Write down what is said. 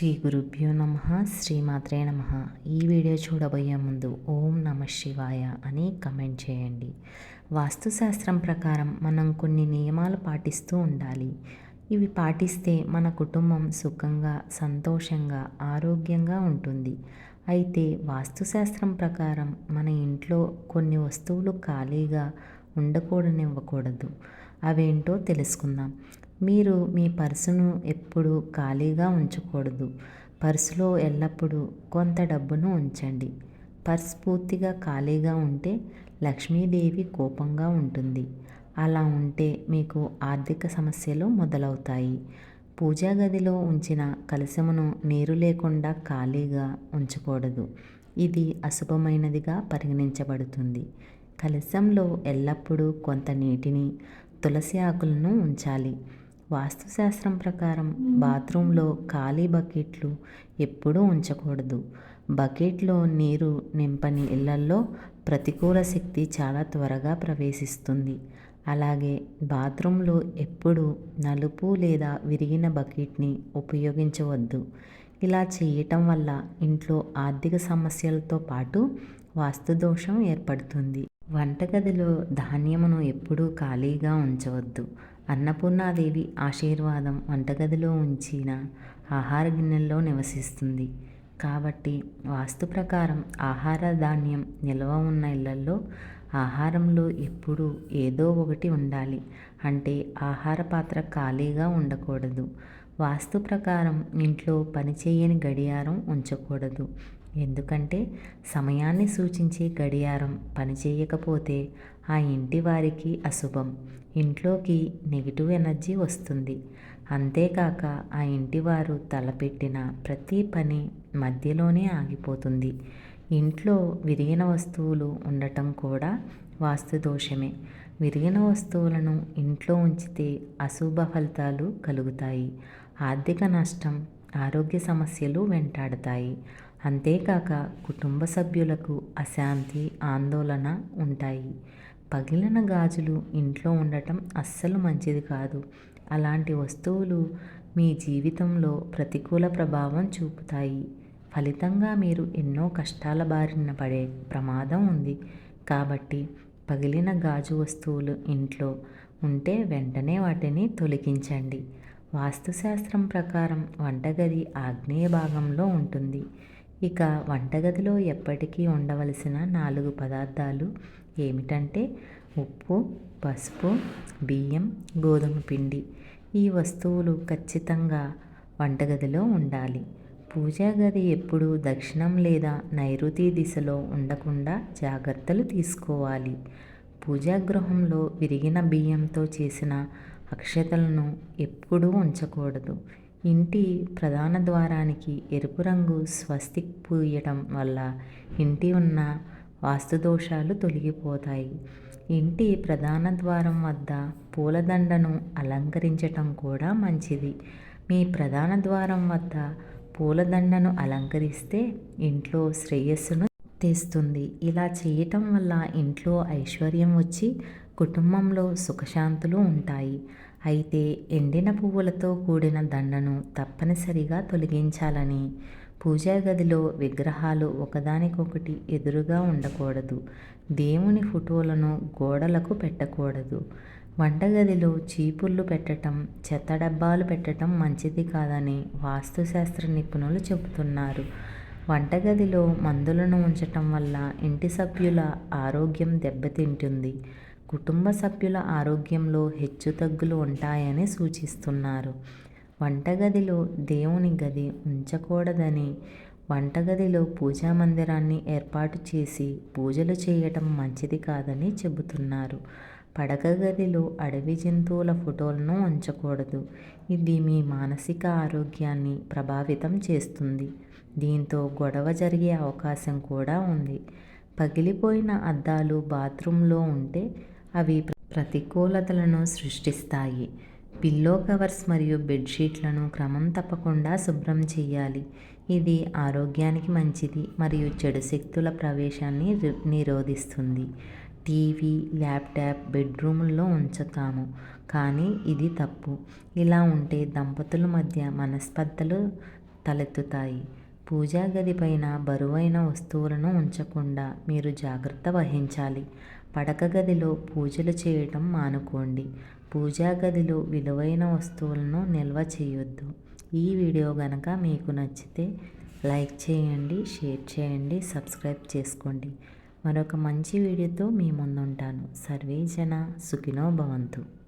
శ్రీ గురుభ్యో నమ శ్రీమాత్రే నమ. ఈ వీడియో చూడబోయే ముందు ఓం నమ శివాయ అని కమెంట్ చేయండి. వాస్తుశాస్త్రం ప్రకారం మనం కొన్ని నియమాలు పాటిస్తూ ఉండాలి. ఇవి పాటిస్తే మన కుటుంబం సుఖంగా సంతోషంగా ఆరోగ్యంగా ఉంటుంది. అయితే వాస్తుశాస్త్రం ప్రకారం మన ఇంట్లో కొన్ని వస్తువులు ఖాళీగా ఉండకూడనివ్వకూడదు. అవేంటో తెలుసుకుందాం. మీరు మీ పర్సును ఎప్పుడూ ఖాళీగా ఉంచకూడదు. పర్సులో ఎల్లప్పుడూ కొంత డబ్బును ఉంచండి. పర్స్ పూర్తిగా ఖాళీగా ఉంటే లక్ష్మీదేవి కోపంగా ఉంటుంది. అలా ఉంటే మీకు ఆర్థిక సమస్యలు మొదలవుతాయి. పూజా గదిలో ఉంచిన కలశమును నీరు లేకుండా ఖాళీగా ఉంచకూడదు. ఇది అశుభమైనదిగా పరిగణించబడుతుంది. కలశంలో ఎల్లప్పుడూ కొంత నీటిని తులసి ఆకులను ఉంచాలి. వాస్తుశాస్త్రం ప్రకారం బాత్రూంలో ఖాళీ బకెట్లు ఎప్పుడూ ఉంచకూడదు. బకెట్లో నీరు నింపని ఇళ్ళల్లో ప్రతికూల శక్తి చాలా త్వరగా ప్రవేశిస్తుంది. అలాగే బాత్రూంలో ఎప్పుడు నలుపు లేదా విరిగిన బకెట్ని ఉపయోగించవద్దు. ఇలా చేయటం వల్ల ఇంట్లో ఆర్థిక సమస్యలతో పాటు వాస్తు దోషం ఏర్పడుతుంది. వంటగదిలో ధాన్యమును ఎప్పుడూ ఖాళీగా ఉంచవద్దు. అన్నపూర్ణాదేవి ఆశీర్వాదం వంటగదిలో ఉంచిన ఆహార గిన్నెల్లో నివసిస్తుంది. కాబట్టి వాస్తు ప్రకారం ఆహార ధాన్యం నిల్వ ఉన్న ఇళ్ళలో ఆహారంలో ఎప్పుడూ ఏదో ఒకటి ఉండాలి. అంటే ఆహార పాత్ర ఖాళీగా ఉండకూడదు. వాస్తు ప్రకారం ఇంట్లో పనిచేయని గడియారం ఉంచకూడదు. ఎందుకంటే సమయాన్ని సూచించే గడియారం పనిచేయకపోతే ఆ ఇంటి వారికి అశుభం. ఇంట్లోకి నెగిటివ్ ఎనర్జీ వస్తుంది. అంతేకాక ఆ ఇంటి వారు తలపెట్టిన ప్రతి పని మధ్యలోనే ఆగిపోతుంది. ఇంట్లో విరిగిన వస్తువులు ఉండటం కూడా వాస్తు దోషమే. విరిగిన వస్తువులను ఇంట్లో ఉంచితే అశుభ ఫలితాలు కలుగుతాయి. ఆర్థిక నష్టం ఆరోగ్య సమస్యలు వెంటాడతాయి. అంతేకాక కుటుంబ సభ్యులకు అశాంతి ఆందోళన ఉంటాయి. పగిలిన గాజులు ఇంట్లో ఉండటం అస్సలు మంచిది కాదు. అలాంటి వస్తువులు మీ జీవితంలో ప్రతికూల ప్రభావం చూపుతాయి. ఫలితంగా మీరు ఎన్నో కష్టాల బారిన పడే ప్రమాదం ఉంది. కాబట్టి పగిలిన గాజు వస్తువులు ఇంట్లో ఉంటే వెంటనే వాటిని తొలగించండి. వాస్తుశాస్త్రం ప్రకారం వంటగది ఆగ్నేయ భాగంలో ఉంటుంది. ఇక వంటగదిలో ఎప్పటికీ ఉండవలసిన నాలుగు పదార్థాలు ఏమిటంటే ఉప్పు పసుపు బియ్యం గోధుమ పిండి. ఈ వస్తువులు ఖచ్చితంగా వంటగదిలో ఉండాలి. పూజా గది ఎప్పుడూ దక్షిణం లేదా నైరుతి దిశలో ఉండకుండా జాగ్రత్తలు తీసుకోవాలి. పూజా గృహంలో విరిగిన బియ్యంతో చేసిన అక్షతలను ఎప్పుడూ ఉంచకూడదు. ఇంటి ప్రధాన ద్వారానికి ఎరుపు రంగు స్వస్తిక్ పూయడం వల్ల ఇంటి ఉన్న వాస్తు దోషాలు తొలగిపోతాయి. ఇంటి ప్రధాన ద్వారం వద్ద పూలదండను అలంకరించటం కూడా మంచిది. మీ ప్రధాన ద్వారం వద్ద పూలదండను అలంకరిస్తే ఇంట్లో శ్రేయస్సును తెస్తుంది. ఇలా చేయటం వల్ల ఇంట్లో ఐశ్వర్యం వచ్చి కుటుంబంలో సుఖశాంతులు ఉంటాయి. అయితే ఎండిన పువ్వులతో కూడిన దండను తప్పనిసరిగా తొలగించాలని. పూజా గదిలో విగ్రహాలు ఒకదానికొకటి ఎదురుగా ఉండకూడదు. దేవుని ఫోటోలను గోడలకు పెట్టకూడదు. వంటగదిలో చీపుళ్ళు పెట్టడం చెత్త డబ్బాలు పెట్టడం మంచిది కాదని వాస్తుశాస్త్ర నిపుణులు చెబుతున్నారు. వంటగదిలో మందులను ఉంచటం వల్ల ఇంటి సభ్యుల ఆరోగ్యం దెబ్బతింటుంది. కుటుంబ సభ్యుల ఆరోగ్యంలో హెచ్చుతగ్గులు ఉంటాయని సూచిస్తున్నారు. వంటగదిలో దేవుని గది ఉంచకూడదని వంటగదిలో పూజా మందిరాన్ని ఏర్పాటు చేసి పూజలు చేయటం మంచిది కాదని చెబుతున్నారు. పడక గదిలో అడవి జంతువుల ఫోటోలను ఉంచకూడదు. ఇది మీ మానసిక ఆరోగ్యాన్ని ప్రభావితం చేస్తుంది. దీంతో గొడవ జరిగే అవకాశం కూడా ఉంది. పగిలిపోయిన అద్దాలు బాత్రూంలో ఉంటే అవి ప్రతికూలతలను సృష్టిస్తాయి. పిల్లో కవర్స్ మరియు బెడ్షీట్లను క్రమం తప్పకుండా శుభ్రం చేయాలి. ఇది ఆరోగ్యానికి మంచిది మరియు చెడు శక్తుల ప్రవేశాన్ని నిరోధిస్తుంది. టీవీ ల్యాప్టాప్ బెడ్రూముల్లో ఉంచుతాము. కానీ ఇది తప్పు. ఇలా ఉంటే దంపతుల మధ్య మనస్పర్ధలు తలెత్తుతాయి. పూజా గది పైన బరువైన వస్తువులను ఉంచకుండా మీరు జాగ్రత్త వహించాలి. పడక గదిలో పూజలు చేయటం మానుకోండి. పూజా గదిలో విలువైన వస్తువులను నిల్వ చేయొద్దు. ఈ వీడియో గనక మీకు నచ్చితే లైక్ చేయండి షేర్ చేయండి సబ్స్క్రైబ్ చేసుకోండి. మరొక మంచి వీడియోతో మీ ముందుంటాను. సర్వే జన సుఖినో భవంతు.